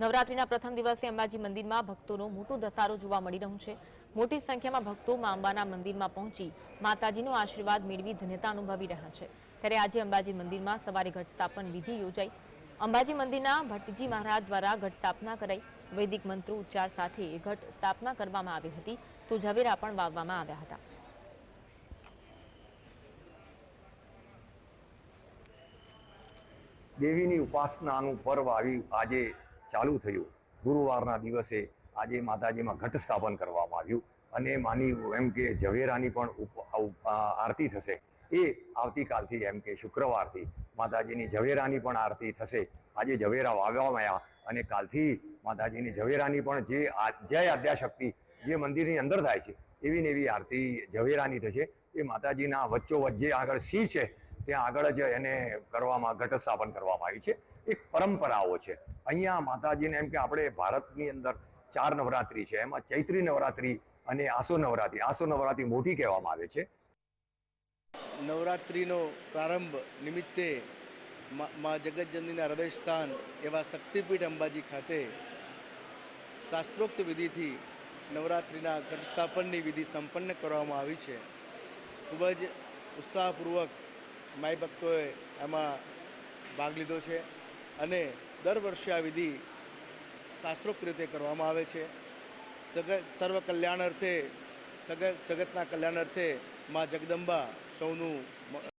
નવરાત્રીના પ્રથમ દિવસે અંબાજી મંદિરમાં ભક્તોનો મોટો ધસારો જોવા મળી રહ્યો છે. મોટી સંખ્યામાં ભક્તો મા અંબાના મંદિરમાં પહોંચી માતાજીનો આશીર્વાદ મેળવી ધન્યતા અનુભવી રહ્યા છે. ત્યારે આજે અંબાજી મંદિરમાં સવારે ઘટ વિધિ યોજાઈ. અંબાજી મંદિરના ભટ્ટજી મહારાજ દ્વારા ઘટ સ્થાપના કરાઈ. વૈદિક મંત્રો ઉચ્ચાર સાથે ઘટ સ્થાપના કરવામાં આવી હતી. તો ઝવેરા પણ વાવવામાં આવ્યા હતા. દેવીની ઉપાસનાનું પર્વ આવી આજે ચાલુ થયું. ગુરુવારના દિવસે આજે માતાજીમાં ઘટ સ્થાપન કરવામાં આવ્યું અને માની એમ કે ઝવેરાની પણ આરતી થશે. એ આવતીકાલથી એમ કે શુક્રવારથી માતાજીની ઝવેરાની પણ આરતી થશે. આજે ઝવેરા વાવવામાં આવ્યા અને કાલથી માતાજીની ઝવેરાની પણ જે જય આદ્યાશક્તિ જે મંદિરની અંદર થાય છે, એવી ને એવી આરતી ઝવેરાની થશે. એ માતાજીના વચ્ચોવચ્ચ જે આગળ સિંહ છે ત્યાં આગળ જ એને કરવામાં ઘટ સ્થાપન કરવામાં આવી છે. એક પરંપરાઓ છે. અહીંયા માતાજીને એમ કે આપણે ભારતની અંદર ચાર નવરાત્રી છે. એમાં ચૈત્રી નવરાત્રી અને આસો નવરાત્રી. આસો નવરાત્રી મોટી કહેવામાં આવે છે. નવરાત્રિનો પ્રારંભ નિમિત્તે મા જગતજનનીના હૃદય એવા શક્તિપીઠ અંબાજી ખાતે શાસ્ત્રોક્ત વિધિથી નવરાત્રિના ઘટસ્થાપનની વિધિ સંપન્ન કરવામાં આવી છે. ખૂબ જ ઉત્સાહપૂર્વક માઈ ભક્તોએ એમાં ભાગ લીધો છે અને દર વર્ષે આ વિધિ શાસ્ત્રોક્ત રીતે કરવામાં આવે છે. સગત સર્વ કલ્યાણ અર્થે સગત સગતના કલ્યાણ અર્થે મા જગદંબા સૌનું